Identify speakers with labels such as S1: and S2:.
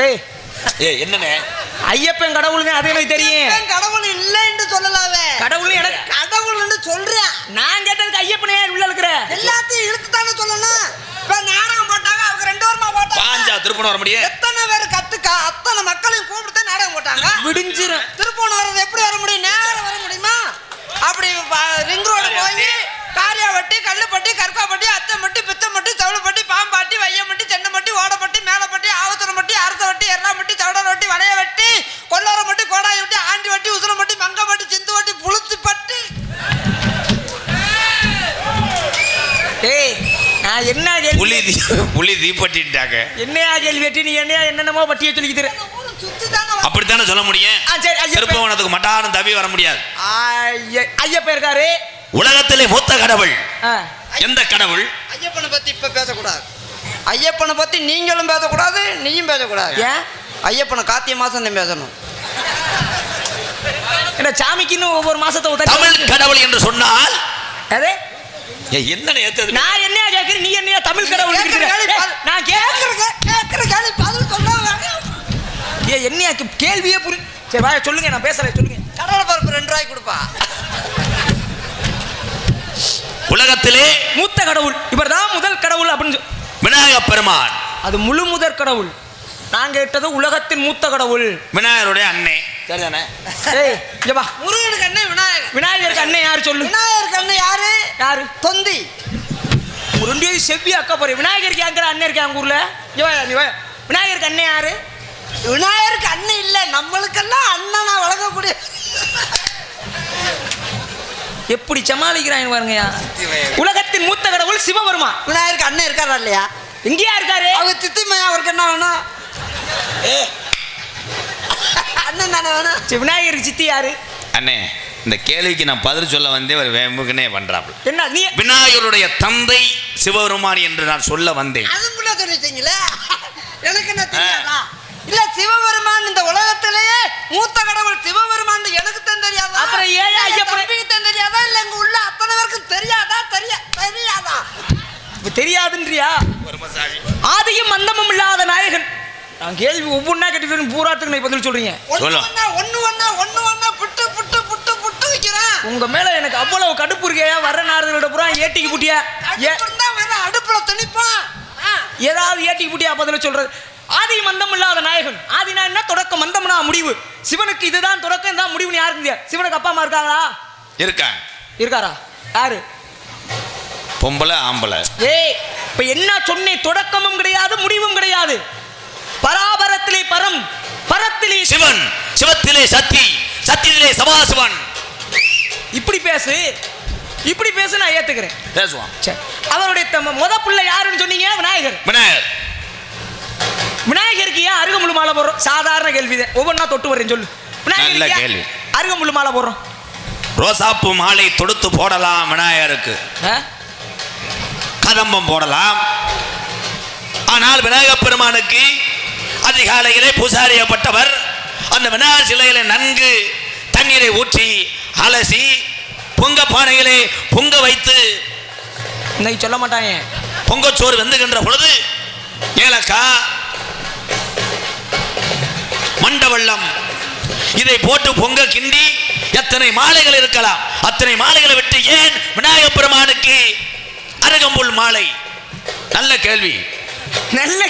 S1: ஏய்.
S2: ஏ என்னண்ணே?
S1: ஐயப்பன் கடவுள்னு அது எனக்கு தெரியும்.
S3: ஏன் கடவுள் இல்லைன்னு சொல்லலாவே
S1: கடவுள்னு எனக்கு
S3: கடவுள்னு சொல்றேன்
S1: நான் கேட்டதுக்கு ஐயப்பனே உள்ள இருக்கிற.
S3: எல்லாத்தையும் இழுத்து தானே சொல்லணும். இப்ப நாடகம் போட்டாங்க அவங்க ரெண்டு வாரமா போட்டாங்க.
S2: பாஞ்சா திருப்பணம் வர முடியும்?
S3: எத்தனை பேர் கத்துக்கா அத்தனை மக்களையும் கூப்பிட்டு நாடகம் போட்டாங்க.
S1: விடிஞ்சிரும்.
S3: திருப்பூணம் வர்றது எப்படி வர முடியும்? நேரம் வர முடியுமா? அப்படி ரிங் ரோடு போய் காரியாவட்டி கல்லுப்பட்டி கற்காப்பட்டி அத்தம்பட்டி பித்தம்பட்டி
S2: புலி தீப்பட்டிட்டாங்க
S1: என்னையா கேள்வி வெட்டி நீ என்னையா என்னென்னமோ பட்டியை
S3: தானே
S2: அப்படித்தானே சொல்ல முடியும்?
S1: ஆ சரி ஐயப்பன்
S2: திருப்பவனத்துக்கு மட்டானும் தவி வர முடியாது.
S1: ஐய- ஐயப்பன் இருக்காரு.
S2: உலகத்திலே மூத்த கடவுள்.
S1: ஆ.
S2: எந்த கடவுள்?
S3: ஐயப்பனை பத்தி இப்ப பேசக்கூடாது. ஐயப்பனை பத்தி நீங்களும் பேசக்கூடாது நீயும் பேசக்கூடாது.
S1: ஏன்?
S3: ஐயப்பனை கார்த்திகை மாசம் தான் பேசணும்.
S1: என்ன சாமிக்குன்னு ஒவ்வொரு மாசத்தை
S2: தமிழ் கடவுள் என்று சொன்னால்
S1: அதே?
S2: ஏத்தது
S1: நான் என்னையா கேட்கிறேன் நீ என்னையா தமிழ் கடவுள் நான் கேட்கிறேன்
S3: கேக்குற கேக்குற கேள்வி பதில் சொல்லாம
S1: ஏ என்னையா கே- கேள்வியே புரி சரி வாய சொல்லுங்க நான் பேசுறேன் சொல்லுங்க.
S3: கடலை பருப்பு ரெண்டு ரூபாய் கொடுப்பா.
S2: உலகத்திலே
S1: மூத்த கடவுள் இவர் தான் முதல் கடவுள் அப்படின்னு
S2: விநாயக பெருமான்.
S1: அது முழு முதற் கடவுள். நான் கேட்டது உலகத்தின் மூத்த கடவுள்.
S2: விநாயகருடைய அன்னை சரிதானே?
S3: முருகனுக்கு அண்ணன் விநாயகர்.
S1: விநாயகருக்கு அண்ணன் யார் சொல்லு?
S3: யாரு? தொந்தி.
S1: உங்க ரெண்டு பேரும் செவ்வி அக்கா போறேன் விநாயகருக்கு யாங்கிற அண்ணன் இருக்கா எங்க ஊர்ல. விநாயகருக்கு அண்ணன் யாரு?
S3: விநாயகருக்கு அண்ணன் இல்ல. நம்மளுக்கெல்லாம் அண்ணனா வழங்கக்கூடிய
S1: எப்படி சமாளிக்கிறாங்க பாருங்கயா உலகத்தின் மூத்த கடவுள் சிவபெருமான்
S3: விநாயகருக்கு அண்ணன் இருக்காரா இல்லையா?
S1: எங்கேயா இருக்காரு?
S3: அவங்க சித்திமையா அவருக்கு என்ன வேணும்? அண்ணன் தானே வேணும்?
S1: விநாயகருக்கு சித்தி யாரு?
S2: அண்ணே. இந்த கேள்விக்கு நான் பதில் சொல்ல வந்தே ஒரு வேம்புக்குனே பண்றாப்புல.
S1: என்ன நீ
S2: விநாயகருடைய தந்தை சிவபெருமான் என்று நான் சொல்ல வந்தேன்.
S3: அதுக்குள்ள சொல்லிட்டீங்களே? எனக்கு என்ன தெரியாதா? இல்ல சிவபெருமான் இந்த உலகத்திலேயே மூத்த கடவுள் சிவபெருமான் எனக்கு தான் தெரியாதா?
S1: அப்புறம் ஏன்
S3: இல்ல, என்
S1: ஐயப்பனை-
S3: தம்பிக்கு தான் தெரியாதா? இல்ல இங்க உள்ள அத்தனை பேருக்கும் தெரியாதா? தெரிய தெரியாதா?
S1: இப்ப தெரியாதுன்றியா? ஆதியும் மந்தமும் இல்லாத நாயகன். நான் கேள்வி ஒவ்வொன்றா கேட்டு பூராத்துக்கு நான் பதில் சொல்றீங்க.
S3: ஒண்ணு
S2: சொல்லு.
S3: ஒண்ணா ஒண்ணு ஒண்ணா ஒண்ணு ஒண்ணா புட்டு புட்டு புட்டு புட்டு வைக்கிறேன்
S1: உங்க மேல எனக்கு அவ்வளவு கடுப்பு இருக்கையா வர நாரதோட பூரா ஏட்டிக்கு புட்டியா?
S3: அடுப்புல திணிப்பான் ஆ.
S1: ஏதாவது ஏட்டிக்கு புட்டியா பதில சொல்றது. ஆதி மந்தம் இல்லாத நாயகன். ஆதினா என்ன தொடக்கம் மந்தம்னா முடிவு. சிவனுக்கு இதுதான் தொடக்கம் தான் முடிவுன்னு யாருக்கு தெரியாது சிவனுக்கு அப்பா அம்மா இருக்காங்களா?
S2: இருக்காங்க
S1: இருக்காரா? யாரு?
S2: பொம்பளை ஆம்பளை.
S1: ஏய் இப்ப என்ன சொன்னேன்? தொடக்கமும் கிடையாது முடிவும் கிடையாது. பராபரத்திலே பரம் பரத்திலே சிவன்
S2: சிவத்திலே சக்தி சத்தியிலே சபாசிவன்.
S1: பேசு. இப்படி பேசு நான் ஏத்துக்கிறேன்.
S2: பேசுவான்
S1: சரி. அவருடைய முத பிள்ளை யாருன்னு சொன்னீங்க விநாயகர்.
S2: விநாயகர்.
S1: விநாயகருக்கு ஏன் அருகம்புல் மாலை போடுறோம்? சாதாரண கேள்விதான். ஒவ்வொன்றா தொட்டு வரேன் சொல்லு. ஏன்
S2: கேள்வி.
S1: அருகம்புல் மாலை போடுறோம்?
S2: ரோசாப்பூ மாலை தொடுத்து போடலாம் விநாயகருக்கு? கதம்பம் போடலாம். ஆனால் விநாயகப் பெருமானுக்கு அதிகாலையிலே பூசாரியப்பட்டவர் அந்த விநாயகர் சிலையில நன்கு தண்ணீரை ஊற்றி அலசி பொங்க பானையிலே பொங்க வைத்து
S1: இன்னைக்கு சொல்ல மாட்டாங்க
S2: பொங்கச்சோறு வெந்துகின்ற பொழுது ஏலக்காய் மண்டவெள்ளம் இதை போட்டு பொங்க கிண்டி எத்தனை மாலைகள் இருக்கலாம்? அத்தனை மாலைகளை விட்டு ஏன் விநாயகப் பெருமானுக்கு அருகம்புல் மாலை? நல்ல கேள்வி.
S1: நல்ல